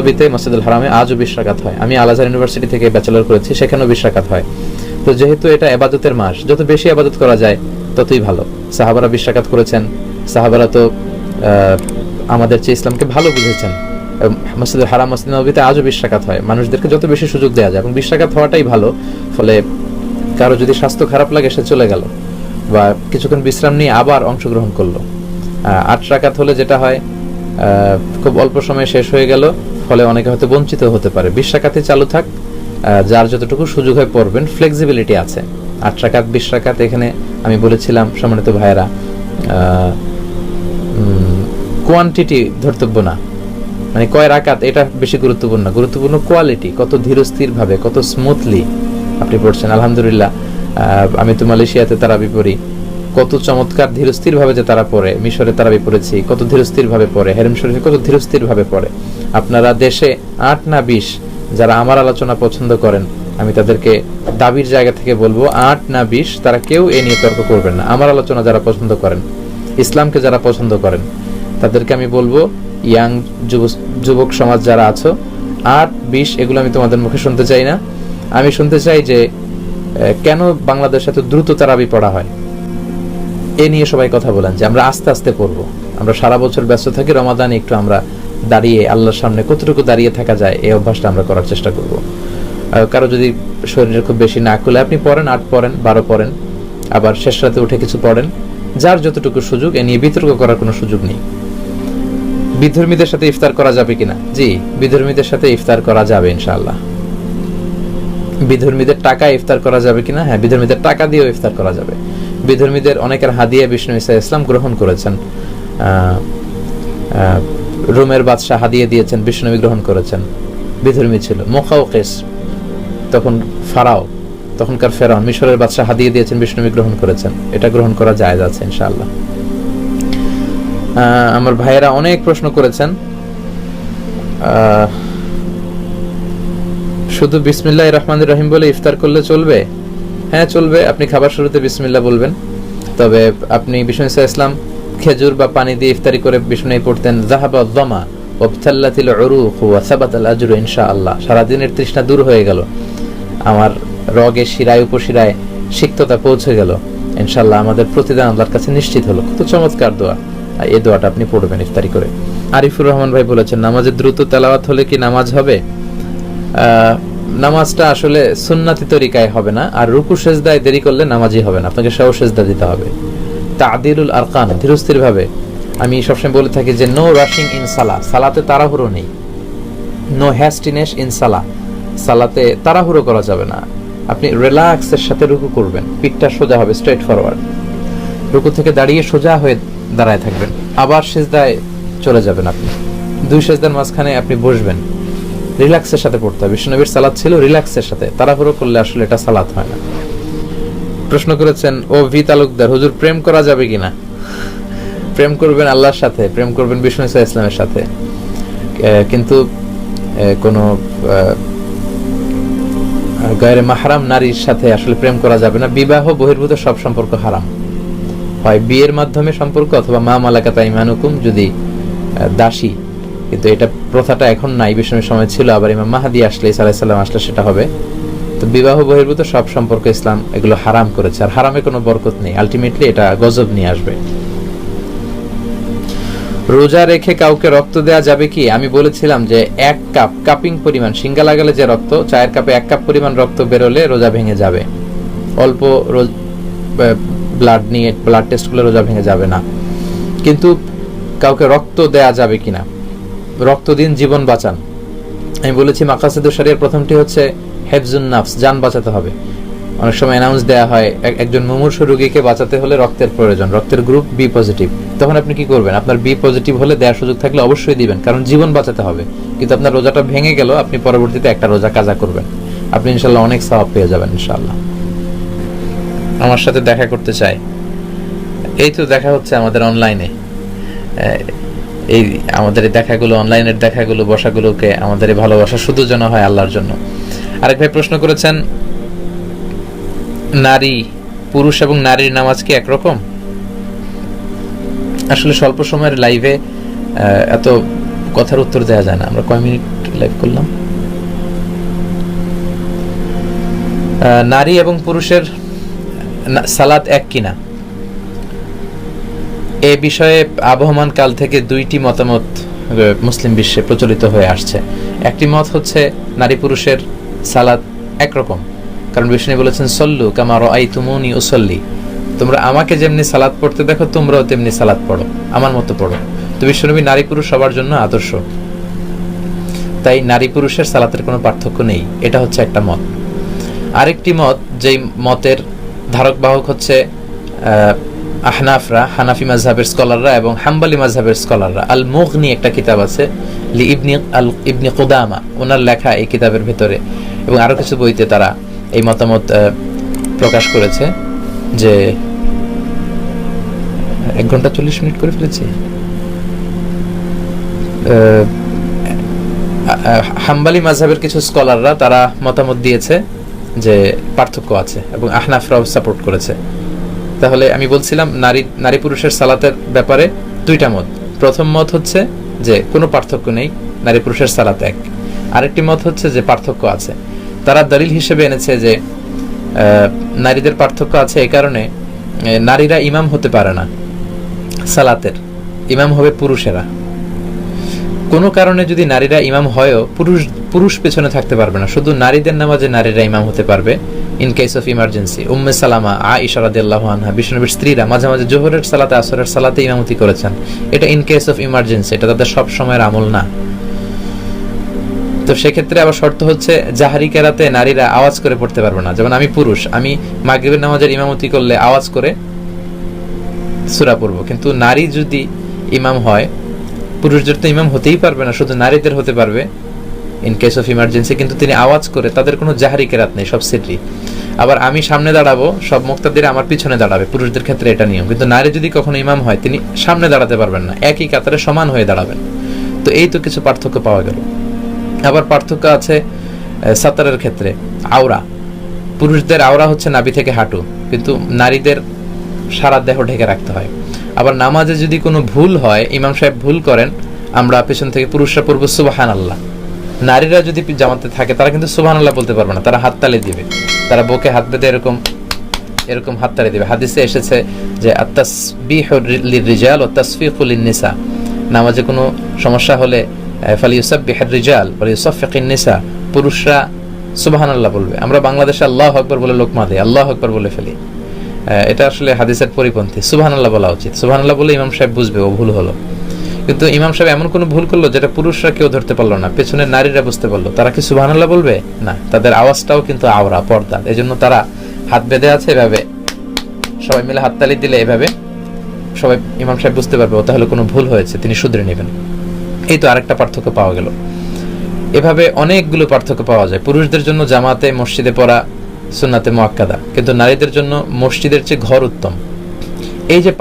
নবীতে মসজিদুল হারামে আজও বিশ হয়। আমি আলাজার ইউনিভার্সিটি থেকে ব্যাচেলর করেছি, সেখানেও বিশ হয়। তো যেহেতু এটা এবাদতের মাস, যত বেশি আবাদত করা যায়, ততই ভালো। সাহাবারা বিশ করেছেন, সাহাবারা তো আমাদের চেয়ে ইসলামকে ভালো বুঝেছেন। মসজিদুল হারাম মসজিদ নবীতে আজও বিশ হয়। মানুষদেরকে যত বেশি সুযোগ দেওয়া যায়, এবং বিশ হওয়াটাই ভালো, ফলে কারও যদি স্বাস্থ্য খারাপ লাগে, সে চলে গেল। বা কিছুক্ষণ বিশ্রাম নিয়ে আবার অংশগ্রহণ করল। আট রাকাত হলে যেটা হয় খুব অল্প সময়ে শেষ হয়ে গেল। ফলে অনেকে হয়তো বঞ্চিত হতে পারে। বিশ রাকাতে চালু থাক যার যতটুকু সুযোগ হয় পড়বেন ফ্লেক্সিবিলিটি আছে। আট রাকাত, বিশ এখানে আমি বলেছিলাম সম্মানিত ভাইয়েরা কোয়ান্টিটি ধর্তব্য না। মানে কয় রাকাত, এটা বেশি গুরুত্বপূর্ণ। গুরুত্বপূর্ণ কোয়ালিটি কত ধীরস্থির ভাবে কত স্মুথলি আপনি পড়ছেন। আলহামদুলিল্লাহ আমি তো মালয়েশিয়াতে তারা পড়ি। কত চমৎকার ধীরস্থির ভাবে যে তারা পড়ে, মিশরে তারাবি পড়েছি কত ধীরস্থির ভাবে পড়ে, হেরেম শরীফে কত ধীরস্থির ভাবে পড়ে। আপনারা দেশে আট না বিশ যারা আমার আলোচনা পছন্দ করেন, আমি তাদেরকে দাবির জায়গা থেকে বলব, আট না বিশ তারা কেউ এ নিয়ে তর্ক করবেন না। আমার আলোচনা যারা পছন্দ করেন, ইসলামকে যারা পছন্দ করেন, তাদেরকে আমি বলব, ইয়াং যুবক সমাজ যারা আছো, আট, বিশ, এগুলো আমি তোমাদের মুখে শুনতে চাই না। আমি শুনতে চাই যে কেন বাংলাদেশ এত দ্রুত তারাবি পড়া হয়? এ নিয়ে সবাই কথা বলেন যে আমরা আস্তে আস্তে পড়ব আমরা সারা বছর ব্যস্ত থাকি, রমাদানে একটু আমরা দাঁড়িয়ে আল্লাহর সামনে কতটুকু দাঁড়িয়ে থাকা যায় এই অভ্যাসটা আমরা করার চেষ্টা করব। কারও যদি শরীরে খুব বেশি না করলে, আপনি পড়েন, আট পড়েন, বারো পড়েন, আবার শেষ রাতে উঠে কিছু পড়েন, যার যতটুকু সুযোগ, এ নিয়ে বিতর্ক করার কোনো সুযোগ নেই। বিধর্মীদের সাথে ইফতার করা যাবে কিনা? জি, বিধর্মীদের সাথে ইফতার করা যাবে ইনশাআল্লাহ। বিধর্মীদের টাকা ইফতার করা যাবে কিনা? হ্যাঁ বিধর্মীদের টাকা দিয়েও ইফতার করা যাবে। বিধর্মীদের অনেকের হাদিয়া বিষ্ণু ইসা ইসলাম গ্রহণ করেছেন। রোমের বাদশাহ হাদিয়া দিয়েছেন, বিষ্ণুবী গ্রহণ করেছেন। বিধর্মী ছিল। মোকাউকেস তখন ফারাও, তখনকার ফেরাউন, মিশরের বাদশাহ হাদিয়ে দিয়েছেন, বিষ্ণুবী গ্রহণ করেছেন। এটা গ্রহণ করা যায় আছে, ইনশাআল্লাহ। আমার ভাইয়েরা অনেক প্রশ্ন করেছেন। শুধু বিসমিল্লাহ রহমান রহিম বলে ইফতার করলে চলবে? হ্যাঁ চলবে। আপনি খাবার শুরুতে বিসমিল্লা বলবেন। তবে আপনি বিষ্ণু ইসা ইসলাম খেজুর বা পানি দিয়ে ইফতারি করে বিষ্ণু পড়তেন জাহাবা দমা ওবতাল্লাতিল উরুখ ওয়া সাবাতাল আজরু ইনশাআল্লাহ। সারাদিনের তৃষ্ণা দূর হয়ে গেল। আমার রগে শিরায়, উপশিরায় সিক্ততা পৌঁছে গেল। ইনশাআল্লাহ আমাদের প্রতিদান আল্লাহর কাছে নিশ্চিত হলো। কত চমৎকার দোয়া। আর এই দোয়াটা আপনি পড়বেন ইফতারি করে। আরিফুর রহমান ভাই বলেছেন নামাজের দ্রুত তেলাওয়াত হলে কি নামাজ হবে? নামাজটা আসলে সুন্নাতি তরিকায় হবে না, আর রুকু সেজদায় দেরি করলে নামাজই হবে না। আপনাকে সেও সেজদা দিতে হবে। তাদিলুল আরকান ধীরস্থির ভাবে আমি সবসময় বলে থাকি যে নো রাশিং ইন সালা সালাতে তাড়াহুড়ো নেই। নো হ্যাস্টিনেস ইন সালা সালাতে তাড়াহুড়ো করা যাবে না। আপনি রিল্যাক্সের সাথে রুকু করবেন। পিঠটা সোজা হবে স্ট্রেট ফরওয়ার্ড রুকু থেকে দাঁড়িয়ে সোজা হয়ে দাঁড়ায় থাকবেন। আবার সেজদায় চলে যাবেন আপনি। দুই সেজদার মাঝখানে আপনি বসবেন। রিল্যাক্সের সাথে পড়তে হবে। বিষ্ণুনবীর সালাত ছিল রিল্যাক্সের সাথে। তাড়াহুড়ো করলে আসলে এটা সালাত হয় না। প্রশ্ন করেছেন, ও ভি তালুকদার, হুজুর প্রেম করা যাবে কিনা? প্রেম করবেন আল্লাহর সাথে, প্রেম করবেন বিষ্ণু ইসা ইসলামের সাথে। কিন্তু কোনো গায়ের মাহারাম নারীর সাথে আসলে প্রেম করা যাবে না। বিবাহ, বহির্ভূত সব সম্পর্ক হারাম। হয় বিয়ের মাধ্যমে সম্পর্ক অথবা মা মালাকা তাইমানুকুম যদি দাসী কিন্তু এটা প্রথাটা এখন নাই বিষ্ণুর সময় ছিল, আবার ইমাম মাহাদি আসলে ইসা আলাইসাল্লাম আসলে সেটা হবে। তো বিবাহ বহির্ভূত সব সম্পর্ক ইসলাম এগুলো হারাম করেছে, আর হারামে কোনো বরকত নেই। আলটিমেটলি এটা গজব নিয়ে আসবে। রোজা রেখে কাউকে রক্ত দেওয়া যাবে কি? আমি বলেছিলাম যে এক কাপ কাপিং পরিমাণ, সিঙ্গা লাগালে যে রক্ত, চায়ের কাপে এক কাপ পরিমাণ রক্ত বেরোলে রোজা ভেঙে যাবে। অল্প ব্লাড নিয়ে ব্লাড টেস্ট করলে রোজা ভেঙে যাবে না। কিন্তু কাউকে রক্ত দেয়া যাবে কিনা? রক্ত দিন জীবন বাঁচান। আমি বলেছি মাকাসিদুর শরিয়ার প্রথমটি হচ্ছে হেফজুন নাফস, যান বাঁচাতে হবে। অনেক সময় অ্যানাউন্স দেওয়া হয়, এক- একজন মুমূর্ষ রোগীকে বাঁচাতে হলে রক্তের প্রয়োজন, রক্তের গ্রুপ বি পজিটিভ তখন আপনি কি করবেন? আপনার বি পজিটিভ হলে দেওয়ার সুযোগ থাকলে অবশ্যই দিবেন, কারণ জীবন বাঁচাতে হবে। কিন্তু আপনার রোজাটা ভেঙে গেল, আপনি পরবর্তীতে একটা রোজা কাজা করবেন। আপনি ইনশাল্লাহ অনেক সওয়াব পেয়ে যাবেন ইনশাল্লাহ আমার সাথে দেখা করতে চায় এই তো দেখা হচ্ছে আমাদের অনলাইনে এই আমাদের দেখাগুলো অনলাইনের দেখাগুলো, বসাগুলোকে আমাদের ভালোবাসা শুধু যেন হয় আল্লাহর জন্য। আরেক ভাই প্রশ্ন করেছেন, নারী, পুরুষ এবং নারীর নামাজ কি একরকম? আসলে স্বল্প সময়ের লাইভে এত কথার উত্তর দেওয়া যায় না। আমরা কয় মিনিট লাইভ করলাম? নারী এবং পুরুষের সালাত এক কিনা? এ বিষয়ে আবহমান কাল থেকে দুইটি মতামত মুসলিম বিশ্বে প্রচলিত হয়ে আসছে। একটি মত হচ্ছে, নারী পুরুষের সালাদ একরকম। কারণ বিষ্ণু বলেছেন, সল্লু কামার আই তুমুনি উসল্লি। তোমরা আমাকে যেমনি সালাদ পড়তে দেখো, তোমরাও তেমনি সালাদ পড়ো, আমার মতো পড়ো। তো বিশ্বনবী নারী পুরুষ সবার জন্য আদর্শ। তাই নারী পুরুষের সালাতের কোনো পার্থক্য নেই, এটা হচ্ছে একটা মত। আরেকটি মত, যেই মতের ধারক বাহক হচ্ছে আহনাফরা, হানাফি মাজহাবের স্কলাররা এবং হাম্বালি মাজহাবের স্কলাররা। আল মুগনি একটা কিতাব আছে লি ইবনি আল, ইবনি কুদামা। ওনার লেখা এই কিতাবের ভেতরে। এবং আরও কিছু বইতে তারা এই মতামত প্রকাশ করেছে যে, এক ঘণ্টা চল্লিশ মিনিট করে ফেলেছি। হাম্বালি মাঝহাবের কিছু স্কলাররা তারা মতামত দিয়েছে যে পার্থক্য আছে এবং আহনাফরাও সাপোর্ট করেছে। তাহলে আমি বলছিলাম নারী নারী পুরুষের সালাতের ব্যাপারে দুইটা মত। প্রথম মত হচ্ছে যে কোনো পার্থক্য নেই, নারী পুরুষের সালাত এক। আরেকটি মত হচ্ছে যে পার্থক্য আছে। তারা দলিল হিসেবে এনেছে যে নারীদের পার্থক্য আছে এই কারণে নারীরা ইমাম হতে পারে না সালাতের। ইমাম হবে পুরুষেরা। কোনো কারণে যদি নারীরা ইমাম হয়ও, পুরুষ পুরুষ পেছনে থাকতে পারবে না। শুধু নারীদের নামাজে নারীরা ইমাম হতে পারবে। In case of emergency Umme Salama আ ইশারাদিল্লাহ আনহা, বিষ্ণুনবীর স্ত্রীরা মাঝে মাঝে জোহরের সালাতে, আসরের সালাতে ইমামতি করেছেন। এটা ইন কেস অফ ইমার্জেন্সি এটা তাদের সব সময়ের আমল না। তো সেক্ষেত্রে আবার শর্ত হচ্ছে, জাহারি কেরাতে নারীরা আওয়াজ করে পড়তে পারবে না। যেমন আমি পুরুষ, আমি মাগরিবের নামাজের ইমামতি করলে আওয়াজ করে সুরা পড়ব। কিন্তু নারী যদি ইমাম হয়, পুরুষদের তো ইমাম হতেই পারবে না, শুধু নারীদের হতে পারবে। ইন কেস অফ ইমার্জেন্সি কিন্তু তিনি আওয়াজ করে তাদের কোনো জাহারি কেরাত নেই, সব সিটি আবার আমি সামনে দাঁড়াবো, সব মুক্তাদের আমার পিছনে দাঁড়াবে, পুরুষদের ক্ষেত্রে এটা নিয়ম। কিন্তু নারী যদি কখনো ইমাম হয়, তিনি সামনে দাঁড়াতে পারবেন না, একই কাতারে সমান হয়ে দাঁড়াবেন। তো এই তো কিছু পার্থক্য পাওয়া গেল। আবার পার্থক্য আছে সাতারের ক্ষেত্রে, আওরা। পুরুষদের আওরা হচ্ছে নাভি থেকে হাঁটু, কিন্তু নারীদের সারা দেহ ঢেকে রাখতে হয়। আবার নামাজে যদি কোনো ভুল হয়, ইমাম সাহেব ভুল করেন, আমরা পেছন থেকে পুরুষরা পড়ব সুবাহান আল্লাহ নারীরা যদি জামাতে থাকে, তারা কিন্তু সুবাহান আল্লাহ বলতে পারবে না। তারা হাততালি দিবে। তারা বুকে হাত বেঁধে এরকম এরকম হাততালি দিবে। হাদিসে এসেছে যে লিররিজাল ও তাসফিকু লিন্নিসা নামাজে কোনো সমস্যা হলে ফালিউসাব্বিহার রিজাল ফালিউসাফিকিন নিসা পুরুষরা সুবহানাল্লাহ বলবে। আমরা বাংলাদেশে আল্লাহ আকবার বলে লোকমা দেই আল্লাহ আকবার বলে ফেলি। এটা আসলে হাদিসের পরিপন্থী। সুবহানাল্লাহ বলা উচিত। সুবহানাল্লাহ বলে ইমাম সাহেব বুঝবে, ও ভুল হলো। কিন্তু ইমাম সাহেব এমন কোনো ভুল করল যেটা পুরুষরা কেউ ধরতে পারল না, পেছনের নারীরা বুঝতে পারল। তারা কি সুবহানাল্লাহ বলবে? না, তাদের আওয়াজটাও কিন্তু আওরা, পর্দা। এজন্য তারা হাত বেঁধে আছে এভাবে। সবাই মিলে হাততালি দিলে এভাবে। সবাই ইমাম সাহেব বুঝতে পারবে, ও তাহলে কোনো ভুল হয়েছে, তিনি শুধরে নেবেন। এই তো আরেকটা পার্থক্য পাওয়া গেল। এভাবে অনেকগুলো পার্থক্য পাওয়া যায়। পুরুষদের জন্য জামাতে, মসজিদে পড়া সুন্নাতে মোয়াক্কাদা কিন্তু নারীদের জন্য মসজিদের চেয়ে ঘর উত্তম। এই যে